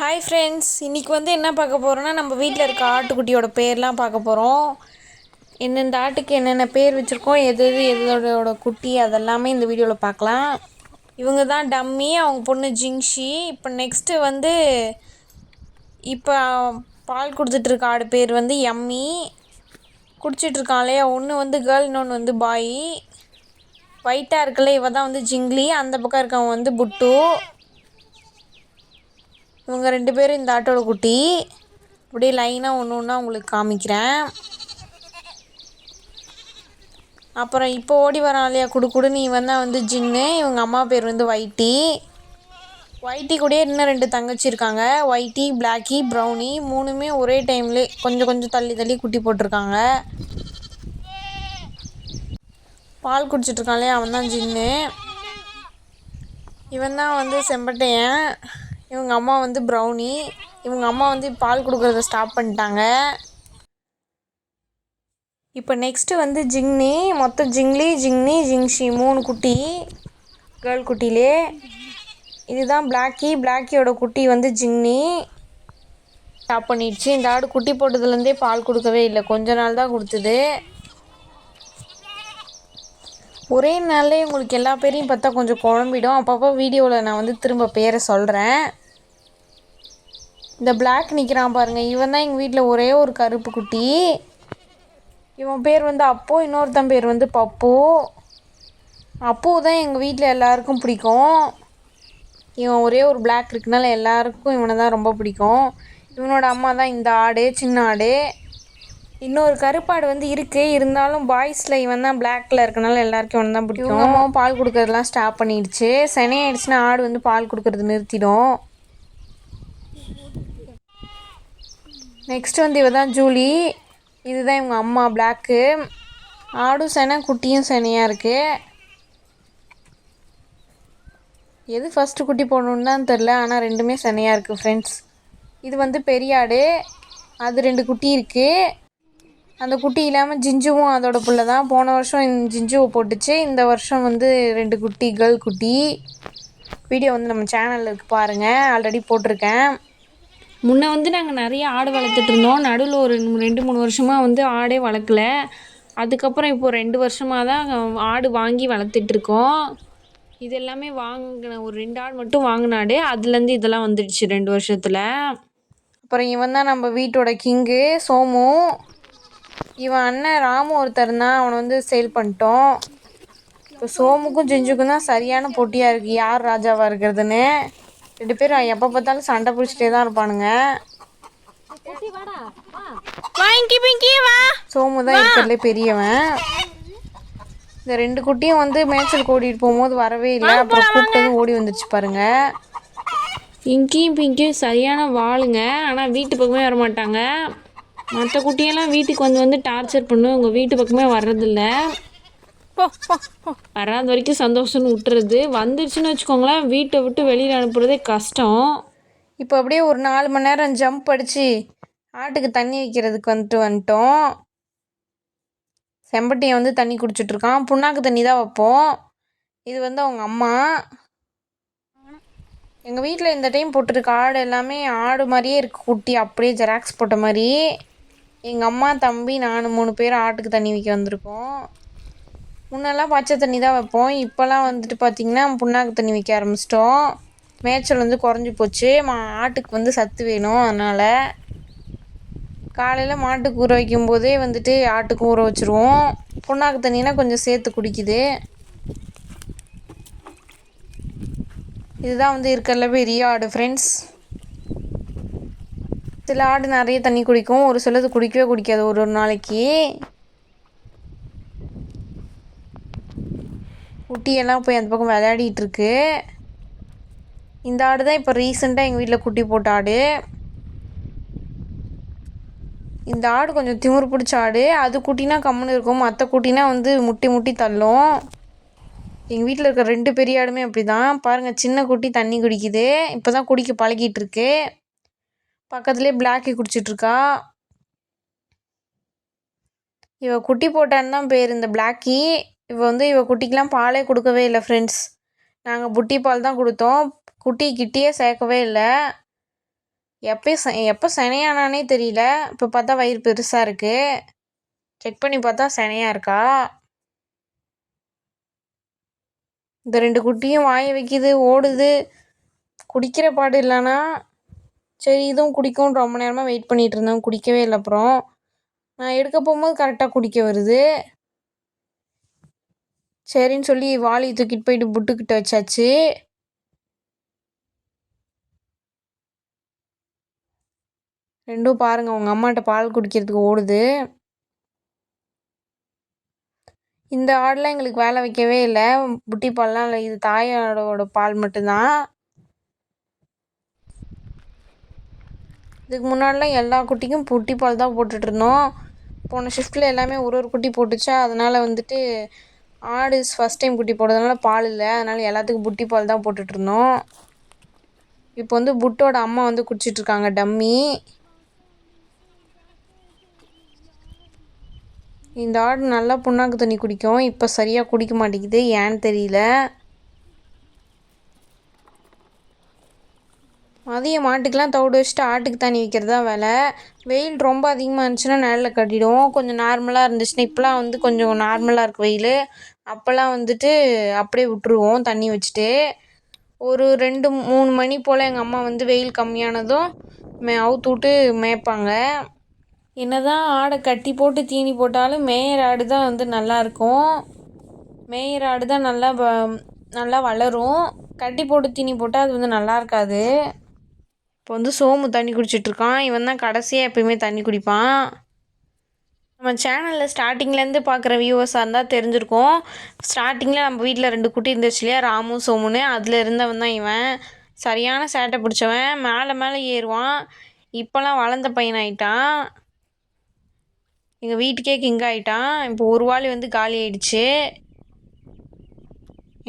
Hi friends இன்றைக்கி வந்து என்ன பார்க்க போகிறோன்னா நம்ம வீட்டில் இருக்க ஆட்டுக்குட்டியோட பேர்லாம் பார்க்க போகிறோம் எந்தெந்த ஆட்டுக்கு என்னென்ன பேர் வச்சுருக்கோம் எது எது எதோட குட்டி அதெல்லாமே இந்த வீடியோவில் பார்க்கலாம். இவங்க தான் டம்மி அவங்க பொண்ணு ஜிங்ஷி. இப்போ நெக்ஸ்ட்டு வந்து இப்போ பால் கொடுத்துட்ருக்க ஆடு பேர் வந்து எம்மி. குடிச்சிட்ருக்கான் இல்லையா ஒன்று வந்து கேர்ள் இன்னொன்று வந்து பாய். ஒயிட்டாக இருக்குல்ல இவ தான் வந்து ஜிங்லி. அந்த பக்கம் இருக்கவங்க வந்து புட்டு. இவங்க ரெண்டு பேரும் இந்த ஆட்டோவில் குட்டி. அப்படியே லைனாக ஒன்று ஒன்றா உங்களுக்கு காமிக்கிறேன். அப்புறம் இப்போ ஓடி வரான் இல்லையா குடு குடுன்னு இவன் தான் வந்து ஜின்னு. இவங்க அம்மா பேர் வந்து ஒயிட்டி. ஒயிட்டி கூடயே இன்னும் ரெண்டு தங்கச்சி இருக்காங்க. ஒயிட்டி பிளாக்கி ப்ரௌனி மூணுமே ஒரே டைம்லே கொஞ்சம் கொஞ்சம் தள்ளி தள்ளி குட்டி போட்டிருக்காங்க. பால் குடிச்சிட்ருக்கான் இல்லையா? அவன் தான் ஜின்னு. இவன் தான் வந்து செம்பட்டையன். இவங்க அம்மா வந்து ப்ரௌனி இவங்க அம்மா வந்து பால் கொடுக்குறத ஸ்டாப் பண்ணிட்டாங்க. இப்போ நெக்ஸ்ட்டு வந்து ஜிங்னி. மொத்தம் ஜிங்லி ஜிங்னி ஜிங்ஷி மூணு குட்டி. கேர்ள் குட்டிலே. இதுதான் பிளாக்கி பிளாக்கியோட குட்டி வந்து ஜிங்னி. ஸ்டாப் பண்ணிடுச்சு. இந்த ஆடு குட்டி போட்டதுலேருந்தே பால் கொடுக்கவே இல்லை. கொஞ்ச நாள் தான் கொடுத்தது. ஒரே நாள்லேயே உங்களுக்கு எல்லா பேரையும் பார்த்தா கொஞ்சம் குழம்பிடும். அப்பப்போ வீடியோவில் நான் வந்து திரும்ப பேரை சொல்கிறேன் இந்த பிளாக் நிற்கிறான் பாருங்கள் இவன் தான் எங்கள் வீட்டில் ஒரே ஒரு கருப்பு குட்டி. இவன் பேர் வந்து அப்போ இன்னொருத்தன் பேர் வந்து பப்பு. அப்போ தான் எங்கள் வீட்டில் எல்லாருக்கும் பிடிக்கும். இவன் ஒரே ஒரு பிளாக் இருக்குனால எல்லாருக்கும் இவனை தான் ரொம்ப பிடிக்கும். இவனோட அம்மா தான் இந்த ஆடு சின்ன ஆடு. இன்னொரு கருப்பாடு வந்து இருக்குது இருந்தாலும் பாய்ஸில் இவன் தான் பிளாக்கில் இருக்கனால எல்லாருக்கும் இவன் தான் பிடிக்கும். அம்மாவும் பால் கொடுக்கறதெல்லாம் ஸ்டாப் பண்ணிடுச்சு. சனி ஆயிடுச்சுன்னா ஆடு வந்து பால் கொடுக்கறது நிறுத்திடும். நெக்ஸ்ட் வந்து இவ தான் ஜூலி. இதுதான் இவங்க அம்மா பிளாக்கு ஆடும் சேனை குட்டியும் சேனையாக இருக்குது எது ஃபஸ்ட்டு குட்டி போடணுன்னு தான் தெரில ஆனால் ரெண்டுமே செனையாக இருக்குது ஃப்ரெண்ட்ஸ் இது வந்து பெரிய ஆடு. அது ரெண்டு குட்டி இருக்குது அந்த குட்டி இல்லாமல் ஜிஞ்சுவும் அதோட புள்ள தான். போன வருஷம் ஜிஞ்சுவை போட்டுச்சு. இந்த வருஷம் வந்து ரெண்டு குட்டி கேர்ள் குட்டி. வீடியோ வந்து நம்ம சேனலில் பாருங்கள் ஆல்ரெடி போட்டிருக்கேன். முன்னே வந்து நாங்கள் நிறைய ஆடு வளர்த்துட்டு இருந்தோம். நடுவில் ஒரு ரெண்டு மூணு வருஷமாக வந்து ஆடே வளர்க்கல. அதுக்கப்புறம் இப்போது ரெண்டு வருஷமாக தான் ஆடு வாங்கி வளர்த்துட்ருக்கோம் இது எல்லாமே வாங்கின ஒரு ரெண்டு ஆடு மட்டும் வாங்கினாடு அதுலேருந்து இதெல்லாம் வந்துடுச்சு ரெண்டு வருஷத்தில். அப்புறம் இவன் தான் நம்ம வீட்டோட கிங்கு சோமு. இவன் அண்ணன் ராமு ஒருத்தர் தான் அவனை வந்து சேல் பண்ணிட்டோம். இப்போ சோமுக்கும் ஜிஞ்சுக்கும் தான் சரியான போட்டியாக இருக்குது யார் ராஜாவாக இருக்கிறதுன்னு. ரெண்டு பேரும் எப்போ பார்த்தாலும் சண்டை பிடிச்சிட்டே தான் இருப்பானுங்க. சோமு தான் இருக்கிறதுலே பெரியவன். இந்த ரெண்டு குட்டியும் வந்து மேய்ச்சல் கூட்டிகிட்டு போகும்போது வரவே இல்லை. அப்புறம் கூப்பிட்டதும் ஓடி வந்துடுச்சு பாருங்க. இங்கேயும் பிங்கியும் சரியான வாளுங்க. ஆனால் வீட்டு பக்கமே வர மாட்டாங்க மற்ற குட்டியெல்லாம் வீட்டுக்கு வந்து வந்து டார்ச்சர் பண்ணும் உங்கள் வீட்டு பக்கமே வர்றதில்ல. வராத வரைக்கும் சந்தோஷம்னு விட்டுறது. வந்துருச்சுன்னு வச்சுக்கோங்களேன் வீட்டை விட்டு வெளியில் அனுப்புறதே கஷ்டம். இப்போ அப்படியே ஒரு நாலு மணி நேரம் ஜம்ப் அடித்து ஆட்டுக்கு தண்ணி வைக்கிறதுக்கு வந்துட்டு வந்துட்டோம். செம்பட்டியை வந்து தண்ணி குடிச்சிட்ருக்கான் புண்ணாக்கு தண்ணி தான் வைப்போம். இது வந்து அவங்க அம்மா. எங்கள் வீட்டில் இந்த டைம் போட்டிருக்க ஆடு எல்லாமே ஆடு மாதிரியே இருக்குது குட்டி. அப்படியே ஜெராக்ஸ் போட்ட மாதிரி. எங்கள் அம்மா தம்பி நான் மூணு பேர் ஆட்டுக்கு தண்ணி வைக்க வந்திருக்கோம். முன்னெல்லாம் பச்சை தண்ணி தான் வைப்போம். இப்போல்லாம் வந்துட்டு பார்த்திங்கன்னா புண்ணாக்கு தண்ணி வைக்க ஆரம்பிச்சிட்டோம். மேய்ச்சல் வந்து குறைஞ்சி போச்சு. மா ஆட்டுக்கு வந்து சத்து வேணும் அதனால். காலையில் மாட்டுக்கு ஊற வைக்கும் போதே வந்துட்டு ஆட்டுக்கு ஊற வச்சுருவோம். புண்ணாக்கு தண்ணினா கொஞ்சம் சேர்த்து குடிக்குது. இதுதான் வந்து இருக்கிறதுல பெரிய ஆடு ஃப்ரெண்ட்ஸ் சில ஆடு நிறைய தண்ணி குடிக்கும். ஒரு சிலது குடிக்கவே குடிக்காது ஒரு ஒரு நாளைக்கு. குட்டியெல்லாம் போய் அந்த பக்கம் விளையாடிட்டு இருக்கு இந்த ஆடு தான் இப்போ ரீசெண்டாக எங்கள் வீட்டில் குட்டி போட்ட ஆடு. இந்த ஆடு கொஞ்சம் திமிரு பிடிச்ச ஆடு. அது குட்டினா கம்முன்னு இருக்கும். மற்ற குட்டினா வந்து முட்டி முட்டி தள்ளும். எங்கள் வீட்டில் இருக்கிற ரெண்டு பெரிய ஆடுமே அப்படி தான் பாருங்கள் சின்ன குட்டி தண்ணி குடிக்குது. இப்போ தான் குடிக்க பழகிட்டு இருக்கு பக்கத்துலேயே பிளாக்கி குடிச்சிட்ருக்கா இவ குட்டி போட்டான்னு தான் பேர் இந்த பிளாக்கி. இப்போ வந்து இவ குட்டிக்கெலாம் பாலே கொடுக்கவே இல்லை ஃப்ரெண்ட்ஸ் நாங்கள் புட்டி பால் தான் கொடுத்தோம். குட்டி கிட்டியே சேர்க்கவே இல்லை. எப்போ ச எப்போ சினையானானே தெரியல. இப்போ பார்த்தா வயிறு பெருசாக இருக்குது செக் பண்ணி பார்த்தா சினையாக இருக்கா? இந்த ரெண்டு குட்டியும் வாய வைக்கிது ஓடுது. குடிக்கிற பாடு இல்லைன்னா சரி இதுவும் குடிக்கும் ரொம்ப நேரமாக வெயிட் பண்ணிகிட்டு இருந்தோம். குடிக்கவே இல்லை அப்புறம். நான் எடுக்க போகும்போது கரெக்டாக குடிக்க வருது. சரின்னு சொல்லி வாளியை தூக்கிட்டு போயிட்டு புட்டுக்கிட்ட வச்சாச்சு. ரெண்டும் பாருங்கள் உங்கள் அம்மாட்ட பால் குடிக்கிறதுக்கு ஓடுது. இந்த ஆடெலாம் எங்களுக்கு வேலை வைக்கவே இல்லை. புட்டி பால்லாம் இல்லை இது தாயோட பால் மட்டும்தான். இதுக்கு முன்னாடிலாம் எல்லா குட்டிக்கும் புட்டி பால் தான் போட்டுட்ருந்தோம் போன ஷிஃப்ட்டில் எல்லாமே ஒரு ஒரு குட்டி போட்டுச்சா அதனால் வந்துட்டு ஆடு ஃபஸ்ட் டைம் குட்டி போடுறதுனால பால் இல்லை. அதனால் எல்லாத்துக்கும் புட்டி பால் தான் போட்டுட்ருந்தோம் இப்போ வந்து புட்டோட அம்மா வந்து குடிச்சிட்ருக்காங்க டம்மி. இந்த ஆடு நல்லா புண்ணாக்கு தண்ணி குடிக்கும். இப்போ சரியாக குடிக்க மாட்டேங்குது. ஏன்னு தெரியல. மதியம் மாட்டுக்கெலாம் தவிடு வச்சுட்டு ஆட்டுக்கு தண்ணி வைக்கிறது தான் வேலை. வெயில் ரொம்ப அதிகமாக இருந்துச்சுன்னா நிழல்ல கட்டிடுவோம் கொஞ்சம் நார்மலாக இருந்துச்சுன்னா இப்போலாம் வந்து கொஞ்சம் நார்மலாக இருக்குது வெயில். அப்போல்லாம் வந்துட்டு அப்படியே விட்ருவோம் தண்ணி வச்சுட்டு. ஒரு ரெண்டு மூணு மணி போல் எங்கள் அம்மா வந்து வெயில் கம்மியானதும் மே அவுத்து விட்டு மேய்ப்பாங்க. என்ன தான் ஆடை கட்டி போட்டு தீனி போட்டாலும் மேயர் ஆடு தான் வந்து நல்லாயிருக்கும் மேயர் ஆடு தான் நல்லா வ நல்லா வளரும். கட்டி போட்டு தீனி போட்டால் அது வந்து நல்லா இருக்காது. இப்போ வந்து சோமு தண்ணி குடிச்சிட்ருக்கான். இவன் தான் கடைசியாக எப்பயுமே தண்ணி குடிப்பான். நம்ம சேனலில் ஸ்டார்டிங்லேருந்து பார்க்குற வியூவர்ஸாக இருந்தால் தெரிஞ்சிருக்கும். ஸ்டார்டிங்கில் நம்ம வீட்டில் ரெண்டு குட்டி இருந்துச்சு இல்லையா? ராமு சோமுன்னு. அதில் இருந்தவன் தான் இவன். சரியான சேட்டை பிடிச்சவன். மேலே மேலே ஏறுவான். இப்போல்லாம் வளர்ந்த பையனாயிட்டான் எங்கள் வீட்டுக்கே கிங் ஆகிட்டான் இப்போ ஒரு வாளி வந்து காலி ஆயிடுச்சு.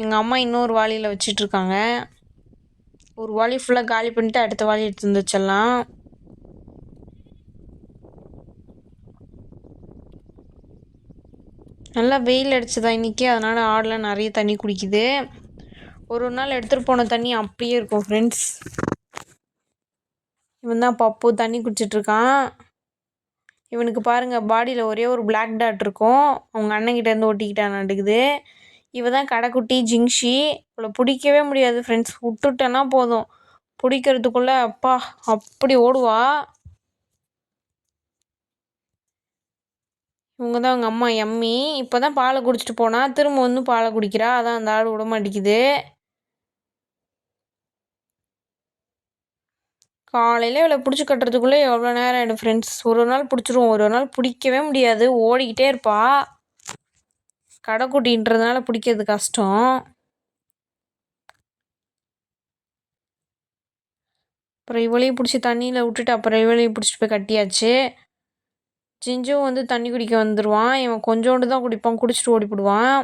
எங்கள் அம்மா இன்னொரு வாளியில் வச்சிட்ருக்காங்க. ஒரு வாலி ஃபுல்லாக காலி பண்ணிட்டு அடுத்த வாலி எடுத்து வந்து வச்சிடலாம். நல்லா வெயில் அடிச்சதா இன்றைக்கி அதனால் ஆடெலாம் நிறைய தண்ணி குடிக்குது. ஒரு ஒரு நாள் எடுத்துகிட்டு போன தண்ணி அப்படியே இருக்கும் ஃப்ரெண்ட்ஸ் இவன் தான் பப்பு தண்ணி குடிச்சிட்ருக்கான் இவனுக்கு பாருங்கள் பாடியில் ஒரே ஒரு பிளாக் டாட் இருக்கும். அவங்க அண்ணன்கிட்டேருந்து ஒட்டிக்கிட்டான் நடுக்குது. இவ தான் கடைக்குட்டி ஜிங்ஷி. இவளை பிடிக்கவே முடியாது ஃப்ரெண்ட்ஸ் விட்டுட்டேன்னா போதும். பிடிக்கிறதுக்குள்ளே அப்பா அப்படி ஓடுவா. இவங்க தான் அவங்க அம்மா எம்மி. இப்போ தான் பாலை குடிச்சிட்டு போனால் திரும்ப வந்து பாலை குடிக்கிறா. அதான் அந்த ஆடு விட மாட்டேங்குது. காலையில் இவளை பிடிச்சி கட்டுறதுக்குள்ளே எவ்வளோ நேரம் ஆகிடும் ஃப்ரெண்ட்ஸ் ஒரு நாள் பிடிச்சிருவோம் ஒரு நாள் பிடிக்கவே முடியாது. ஓடிக்கிட்டே இருப்பாள் கடைக்குட்டின்றதுனால பிடிக்கிறது கஷ்டம். அப்புறம் இவளையும் பிடிச்சி தண்ணியில் விட்டுட்டு அப்புறம் இவளையும் பிடிச்சிட்டு போய் கட்டியாச்சு. ஜிஞ்சும் வந்து தண்ணி குடிக்க வந்துடுவான் இவன் கொஞ்சோண்டு தான் குடிப்பான். குடிச்சிட்டு ஓடிப்பிடுவான்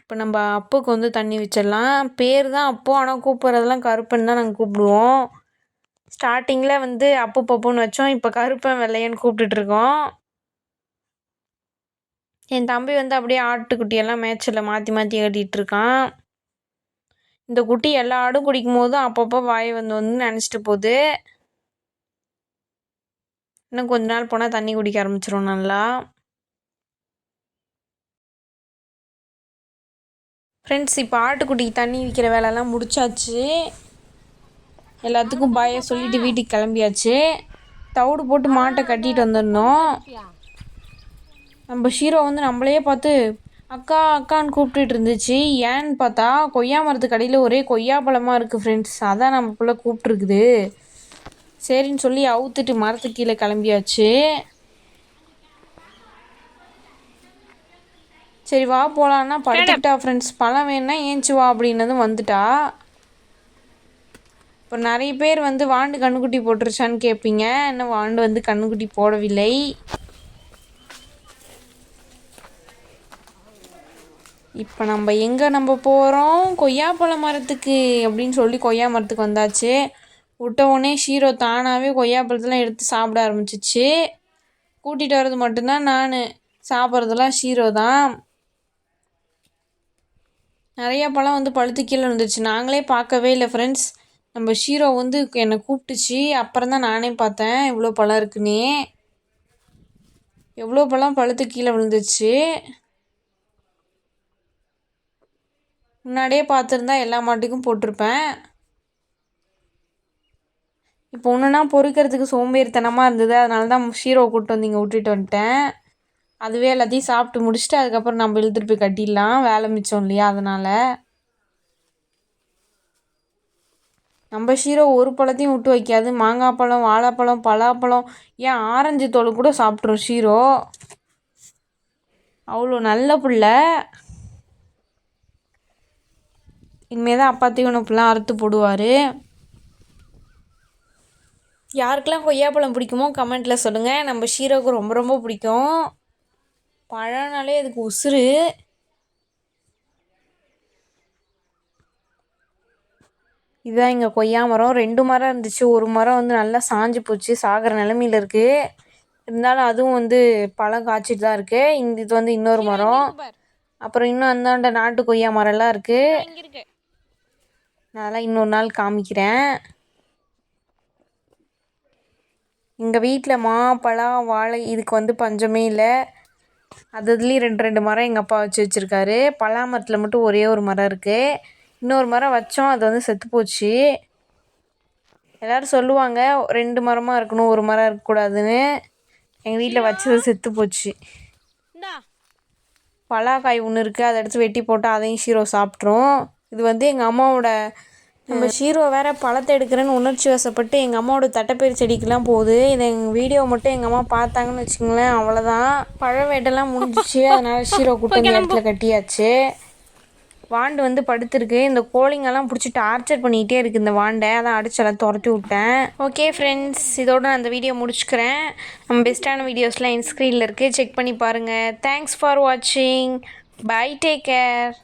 இப்போ நம்ம அப்புக்கு வந்து தண்ணி வச்சிடலாம். பேர் தான் அப்போ. ஆனால் கூப்பிட்றதெல்லாம் கருப்புன்னு தான் நாங்கள் கூப்பிடுவோம். ஸ்டார்டிங்கில் வந்து அப்பு பப்புன்னு வச்சோம். இப்போ கருப்பன் வெள்ளையன்னு கூப்பிட்டுட்ருக்கோம். என் தம்பி வந்து அப்படியே ஆட்டுக்குட்டியெல்லாம் மேய்ச்சலில் மாற்றி மாற்றி கட்டிகிட்ருக்கான் இந்த குட்டி எல்லா ஆடும் குடிக்கும் போதும் அப்பப்போ வாய் வந்து வந்து நினச்சிட்டு போகுது. இன்னும் கொஞ்ச நாள் போனால் தண்ணி குடிக்க ஆரம்பிச்சிரும் நல்லா. ஃப்ரெண்ட்ஸ் இப்போ ஆட்டுக்குட்டிக்கு தண்ணி விற்கிற வேலைலாம் முடிச்சாச்சு. எல்லாத்துக்கும் பாய சொல்லிட்டு வீட்டுக்கு கிளம்பியாச்சு. தவிடு போட்டு மாட்டை கட்டிட்டு வந்துடணும். நம்ம ஷீரோ வந்து நம்மளையே பார்த்து அக்கா அக்கான்னு கூப்பிட்டுட்டு இருந்துச்சு. ஏன்னு பார்த்தா கொய்யா மரத்து கடையில் ஒரே கொய்யா பழமாக இருக்குது ஃப்ரெண்ட்ஸ் அதான் நம்ம பிள்ளை கூப்பிட்ருக்குது சரின்னு சொல்லி அவுத்துட்டு மரத்துக்கு கீழே கிளம்பியாச்சு. சரி வா போகலான்னா படுத்துக்கிட்டா ஃப்ரெண்ட்ஸ் பழம் வேணா ஏஞ்சி வா அப்படின்னதும் வந்துட்டா. இப்போ நிறைய பேர் வந்து வாண்டு கண்ணுக்குட்டி போட்டுருச்சான்னு கேட்பீங்க இன்னும் வாண்டு வந்து கண்ணுக்குட்டி போடவில்லை? இப்போ நம்ம எங்கே நம்ம போகிறோம் கொய்யாப்பழ மரத்துக்கு அப்படின்னு சொல்லி கொய்யா மரத்துக்கு வந்தாச்சு. விட்ட உடனே ஷீரோ தானாகவே கொய்யாப்பழத்தெல்லாம் எடுத்து சாப்பிட ஆரம்பிச்சிச்சு. கூட்டிகிட்டு வர்றது மட்டும்தான் நான். சாப்பிட்றதெல்லாம் ஷீரோ தான். நிறையா பழம் வந்து பழுத்து கீழே இருந்துச்சு நாங்களே பார்க்கவே இல்லை ஃப்ரெண்ட்ஸ் நம்ம ஷீரோ வந்து என்னை கூப்பிட்டுச்சு. அப்புறம் தான் நானே பார்த்தேன். இவ்வளோ பழம் இருக்குன்னே. எவ்வளோ பழம் பழுத்து கீழே விழுந்துச்சு முன்னாடியே பார்த்துருந்தா எல்லா மாட்டுக்கும் போட்டிருப்பேன். இப்போ ஒன்றுனா பொறுக்கிறதுக்கு சோம்பேறித்தனமாக இருந்தது. அதனால தான் ஷீரோ கூப்பிட்டு வந்து இங்கே விட்டுட்டு வந்துட்டேன். அதுவே எல்லாத்தையும் சாப்பிட்டு முடிச்சுட்டு அதுக்கப்புறம் நம்ம இழுத்துட்டு போய் கட்டிடலாம். வேலை மிச்சம் இல்லையா? அதனால். நம்ம ஷீரோ ஒரு பழத்தையும் விட்டு வைக்காது. மாங்காய் பழம் வாழைப்பழம் பலாப்பழம். ஏன் ஆரஞ்சு தோல் கூட சாப்பிட்ரும் ஷீரோ அவ்வளோ நல்ல பிள்ளை. இனிமேல் தான் அப்பா தீவனப்பெல்லாம் அறுத்து போடுவார். யாருக்கெல்லாம் கொய்யாப்பழம் பிடிக்குமோ கமெண்ட்டில் சொல்லுங்கள் நம்ம ஷீரோவுக்கு ரொம்ப ரொம்ப பிடிக்கும். பழம்னாலே அதுக்கு உசுறு. இதுதான் இங்கே கொய்யா மரம். ரெண்டு மரம் இருந்துச்சு. ஒரு மரம் வந்து நல்லா சாஞ்சு போச்சு. சாகிற நிலமையில இருக்குது இருந்தாலும் அதுவும் வந்து பழம் காய்ச்சிட்டு தான் இருக்குது இந்த இது வந்து இன்னொரு மரம். அப்புறம் இன்னும் அந்தாண்ட நாட்டு கொய்யா மரம்லாம் இருக்குது நான் அதெல்லாம் இன்னொரு நாள் காமிக்கிறேன். எங்கள் வீட்டில் மா பழம் வாழை இதுக்கு வந்து பஞ்சமே இல்லை. அது இதுலேயும் ரெண்டு ரெண்டு மரம் எங்கள் அப்பா வச்சு வச்சுருக்காரு. பலா மரத்தில் மட்டும் ஒரே ஒரு மரம் இருக்குது இன்னொரு மரம் வச்சோம் அது வந்து செத்து போச்சு. எல்லோரும் சொல்லுவாங்க ரெண்டு மரமாக இருக்கணும் ஒரு மரம் இருக்கக்கூடாதுன்னு. எங்கள் வீட்டில் வச்சது செத்து போச்சு. பலாக்காய் ஒன்று இருக்குது அதை எடுத்து வெட்டி போட்டால் அதையும் ஷீரோ சாப்பிட்ரும் இது வந்து எங்கள் அம்மாவோட நம்ம ஷீரோ வேற பழத்தை எடுக்கிறேன்னு உணர்ச்சி வசப்பட்டு எங்கள் அம்மாவோட தட்டைப்பயிர் செடிக்கெலாம் போகுது. இதை எங்கள் வீடியோ மட்டும் எங்கள் அம்மா பார்த்தாங்கன்னு வச்சுக்கோங்களேன் அவ்வளோதான் பழ வேட்டெல்லாம் முடிஞ்சிச்சு அதனால் ஷீரோ கூட்டு வந்து இடத்துல கட்டியாச்சு. வாண்டு வந்து படுத்துருக்கு. இந்த கோழிங்கெல்லாம் பிடிச்சி டார்ச்சர் பண்ணிக்கிட்டே இருக்குது இந்த வாண்டை. அதான் அடிச்செல்லாம் துரத்தி விட்டேன். ஓகே ஃப்ரெண்ட்ஸ் இதோட நான் அந்த வீடியோ முடிச்சுக்கிறேன். நம்ம பெஸ்ட்டான வீடியோஸ்லாம் என் ஸ்க்ரீனில் இருக்குது செக் பண்ணி பாருங்கள் தேங்க்ஸ் ஃபார் வாட்சிங் பை டேக் கேர்